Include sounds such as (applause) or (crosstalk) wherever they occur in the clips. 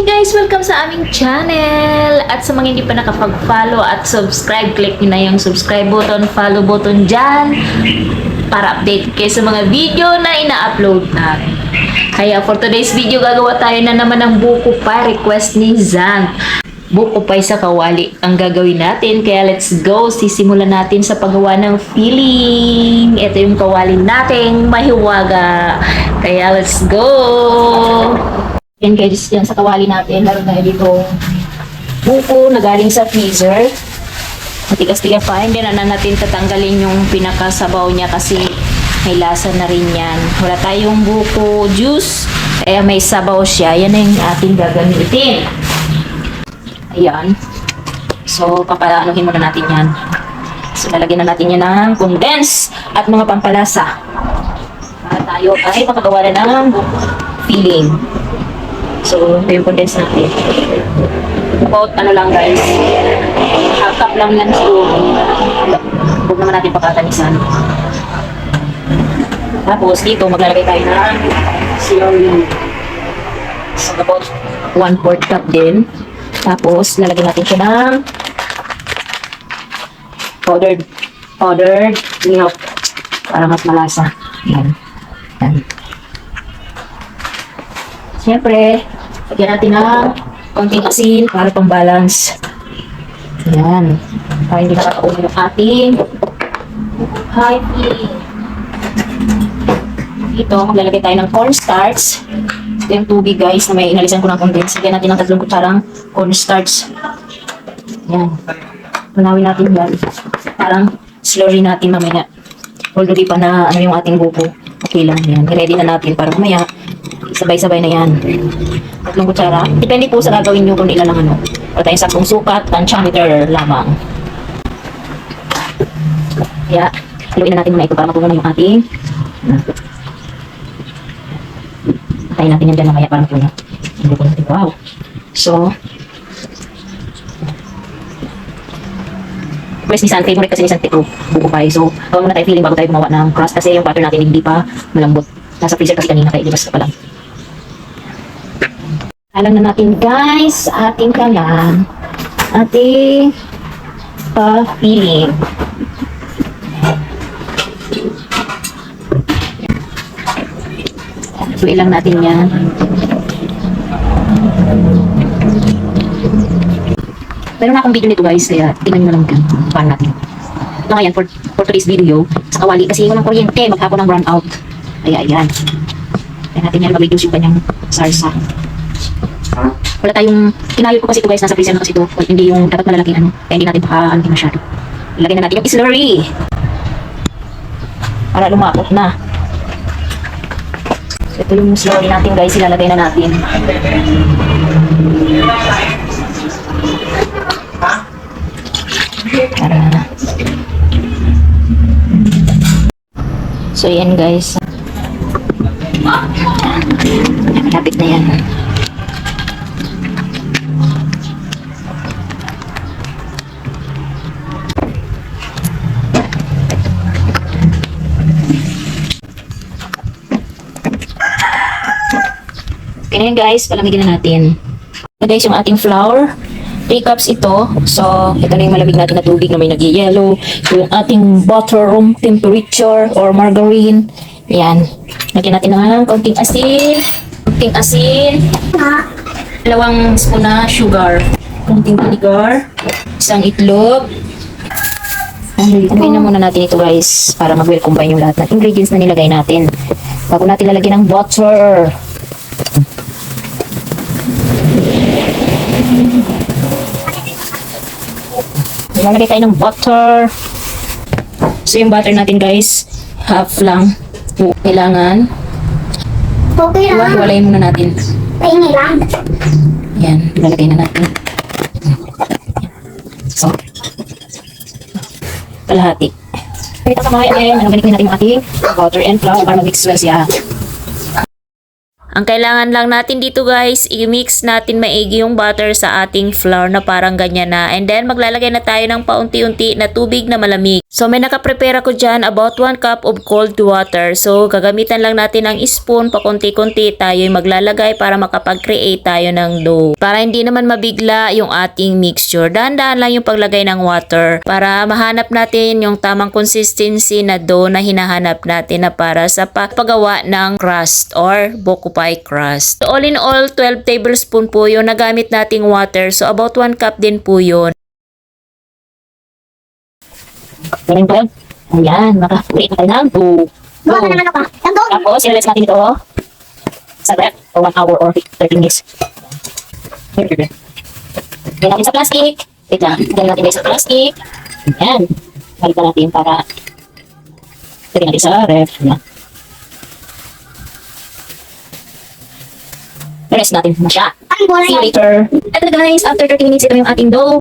Hi guys! Welcome sa aming channel! At sa mga hindi pa nakapag-follow at subscribe, click nyo na yung subscribe button, follow button dyan para update kayo sa mga video na ina-upload natin. Kaya for today's video, gagawa tayo na naman ng buko pa request ni Zan. Buko pa sa kawali ang gagawin natin. Kaya let's go! Sisimulan natin sa paggawa ng filling. Ito yung kawali nating mahiwaga. Kaya let's go! Yan guys, yan sa kawali natin. Meron tayo dito buko na galing sa freezer. Matigas-tigas pa. Hindi na, na natin tatanggalin yung pinakasabaw niya kasi may lasa na rin yan. Wala tayong buko juice. Kaya may sabaw siya. Yan na yung ating gagamitin. Ayan. So, papalaanohin muna natin yan. So, lalagyan na natin yan ng condense at mga pampalasa. Para tayo ay makagawa na ng buko filling. So, ito yung condense natin. About ano lang guys, half cup lang yan siguro. Huwag naman natin pakatanisan. Tapos dito maglalagay tayo ng celery. So, about 1 4 cup din. Tapos, lalagyan natin siya ng powdered powdered milk para mas malasa. Yan. Yan. Siyempre, lagyan natin ng konting asin para pang-balance. Ayan. Para hindi nakakaulo yung ating high heat. Dito, maglalagay tayo ng cornstarch. Ito yung tubig guys na may inalisan ko ng condense. Lagyan natin ng tatlong kutsarang cornstarch. Ayan. Tunawin natin yan. Parang slurry natin mamaya. Although di pa na ano yung ating buko. Okay lang yan. I-ready na natin para mamaya sabay-sabay na yan. Tatlong kutsara. Depende po sa gagawin nyo kung ilan lang ano. Wala tayong saktong sukat, tansyameter lamang. Kaya, haluin na natin muna ito para matunaw na yung ating Tayin natin yan dyan mamaya para matunaw. Hindi po natin. Wow. So, Pwes ni San, favorite kasi ni San Tito, buko pie. So, gawin muna tayo feeling bago tayo gumawa ng crust kasi yung butter natin hindi pa malambot. Nasa freezer kasi kanina kaya ilabas pa lang. Alam na natin guys, ating kalan, ating pa-feeling. Suin lang natin yan. Meron akong video nito guys, kaya tingnan nyo lang dyan. Paano natin. Ito ngayon, for, for today's video, sa kawali, kasi walang kuryente, maghapon ng brown out. Kaya ayan. Kaya natin yan mag-reduce yung kanyang sarsa. Wala tayong, kinayod ko kasi ito guys, nasa freezer na kasi ito. Hindi yung dapat malalaking ano, kaya hindi natin baka ano masyado. Ilagay na natin yung slurry. Para lumapot na. So, ito yung slurry natin guys, ilalagay na natin. Para na. So, yan guys. Malapit na yan. Okay guys, palamigin na natin. Ito guys yung ating flour. 3 cups ito. So, ito na yung malamig natin na tubig na may nag-yellow. So, yung ating butter room temperature or margarine. Yan. Lagyan natin ng konting asin. Konting asin. Dalawang spoon na sugar. Konting vinegar. Isang itlog. Anuin na muna natin ito guys para mag-well combine yung lahat ng ingredients na nilagay natin. Bago natin lalagyan ng butter. Lalagay tayo ng butter. So yung butter natin guys, half lang. Kailangan. Okay lang. Hiwa-hiwalayin muna natin. Pahingi lang. Yan, lalagay na natin. So, kalahati. Ito sa mga yan, ano ganito natin yung ating butter and flour para mag-mix well siya. Ang kailangan lang natin dito guys, i-mix natin maigi yung butter sa ating flour na parang ganyan na. And then maglalagay na tayo ng paunti-unti na tubig na malamig. So may nakaprepare ako dyan about 1 cup of cold water. So gagamitan lang natin ng spoon pakunti-kunti tayo maglalagay para makapag-create tayo ng dough. Para hindi naman mabigla yung ating mixture. Dahan-dahan lang yung paglagay ng water para mahanap natin yung tamang consistency na dough na hinahanap natin na para sa pa- paggawa ng crust or buko pie crust. So, all in all, 12 tablespoon po yung nagamit nating water. So about 1 cup din po yun. Ganun yun. Ayan, maka-create na tayo ng dough. Buwan na naman ako. Ang dog. Tapos, i-release natin ito sa ref for 1 hour or 30 minutes. Lagyan natin sa plastic. Wait lang. Lagyan natin sa plastic. Ayan. Balikan natin para lagyan natin sa ref. Ayan. Rest natin na siya. See you later. Ito na guys, after 30 minutes, ito yung ating dough.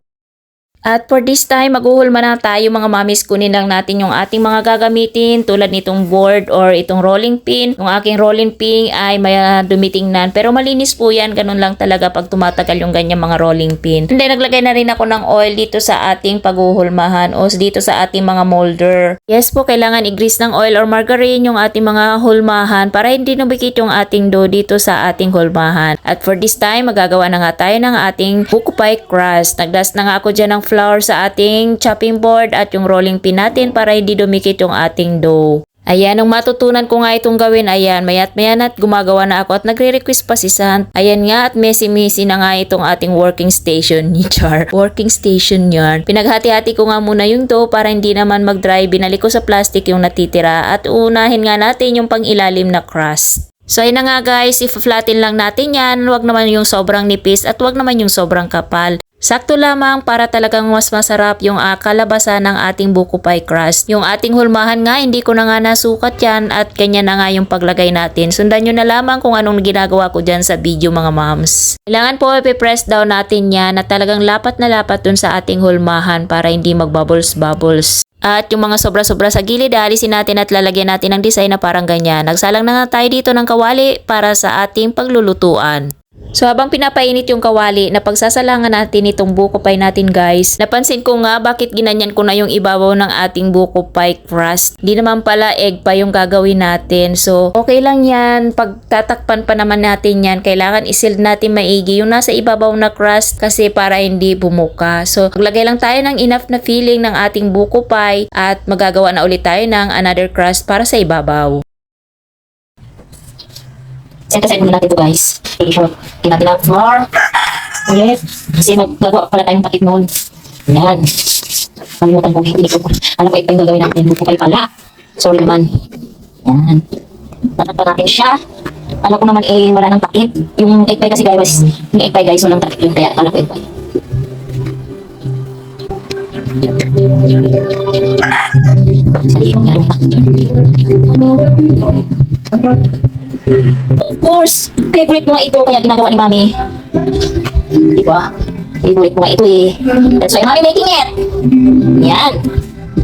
At for this time, maghuhulma na tayo mga mamis. Kunin lang natin yung ating mga gagamitin tulad nitong board or itong rolling pin. Yung aking rolling pin ay may uh, dumitingnan. Pero malinis po yan. Ganun lang talaga pag tumatagal yung ganyan mga rolling pin. Then naglagay na rin ako ng oil dito sa ating paghuhulmahan o dito sa ating mga molder. Yes po, kailangan i-grease ng oil or margarine yung ating mga hulmahan para hindi numikit yung ating dough dito sa ating hulmahan. At for this time, magagawa na nga tayo ng ating buko pie crust. Nagdust na nga ako dyan ng flour sa ating chopping board at yung rolling pin natin para hindi dumikit yung ating dough. Ayan, nung matutunan ko nga itong gawin, ayan, mayat mayan at gumagawa na ako at nagre-request pa si Sant. Ayan nga at messy-messy na nga itong ating working station ni Char. (laughs) Working station yan. Pinaghati-hati ko nga muna yung dough para hindi naman mag-dry. Binalik ko sa plastic yung natitira at unahin nga natin yung pang-ilalim na crust. So ayun na nga guys, if-flatten lang natin yan, wag naman yung sobrang nipis at wag naman yung sobrang kapal. Sakto lamang para talagang mas masarap yung uh, kalabasan ng ating buko pie crust. Yung ating hulmahan nga, hindi ko na nga nasukat yan at ganyan na nga yung paglagay natin. Sundan nyo na lamang kung anong ginagawa ko dyan sa video mga moms. Kailangan po ipipress down natin yan na talagang lapat na lapat dun sa ating hulmahan para hindi magbubbles-bubbles. At yung mga sobra-sobra sa gilid, alisin natin at lalagyan natin ng design na parang ganyan. Nagsalang na nga tayo dito ng kawali para sa ating paglulutuan. So habang pinapainit yung kawali, napagsasalangan natin itong buko pie natin guys. Napansin ko nga bakit ginanyan ko na yung ibabaw ng ating buko pie crust. Di naman pala egg pa yung gagawin natin. So okay lang yan. Pag tatakpan pa naman natin yan, kailangan isil natin maigi yung nasa ibabaw na crust kasi para hindi bumuka. So maglagay lang tayo ng enough na filling ng ating buko pie at magagawa na ulit tayo ng another crust para sa ibabaw. Set aside muna natin ito guys. Okay, sure. Tingnan natin ang flour. Yes. Kasi maggagawa pala tayong takip noon. Yan. Kalimutan ko. Hindi ko. Alam ko ito yung gagawin natin. Buko kayo pala. Sorry naman. Yan. Tatakpan natin siya. Alam ko naman eh wala nang takip. Yung egg pie kasi guys, yung egg pie guys walang takip yung kaya alam ko egg pie. Sali yung yan. Of course, favorite ko nga ito kaya ginagawa ni Mami. Di ba? Favorite ko ito eh. That's why Mami making it. Yan.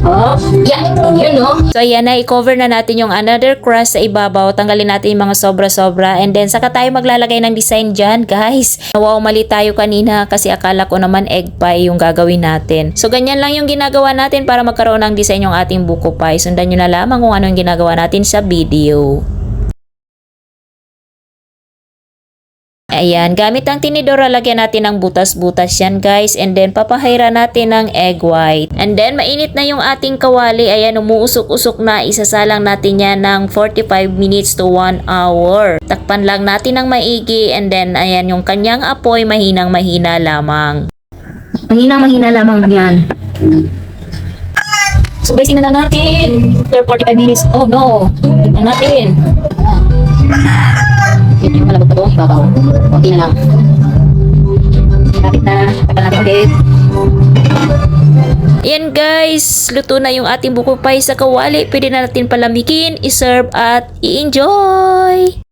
Oh, yan. Yun no. So ayan na, i-cover na natin yung another crust sa ibabaw. Tanggalin natin yung mga sobra-sobra. And then, saka tayo maglalagay ng design dyan, guys. Wow, mali tayo kanina kasi akala ko naman egg pie yung gagawin natin. So, ganyan lang yung ginagawa natin para magkaroon ng design yung ating buko pie. Sundan nyo na lamang kung ano yung ginagawa natin sa video. Ayan, gamit ang tinidora, lagyan natin ng butas-butas yan guys. And then, papahira natin ng egg white. And then, mainit na yung ating kawali. Ayan, umuusok-usok na. Isasalang natin yan ng 45 minutes to 1 hour. Takpan lang natin ng maigi. And then, ayan, yung kanyang apoy, mahinang-mahina lamang. Mahinang-mahina lamang yan. So, guys, na natin. After 45 minutes. Oh, no. Tignan natin. Ibabaw. Kunti na lang. Kapit na, tagal natin ulit. Ayan guys, luto na yung ating buko pie sa kawali. Pwede na natin palamikin, iserve at i-enjoy!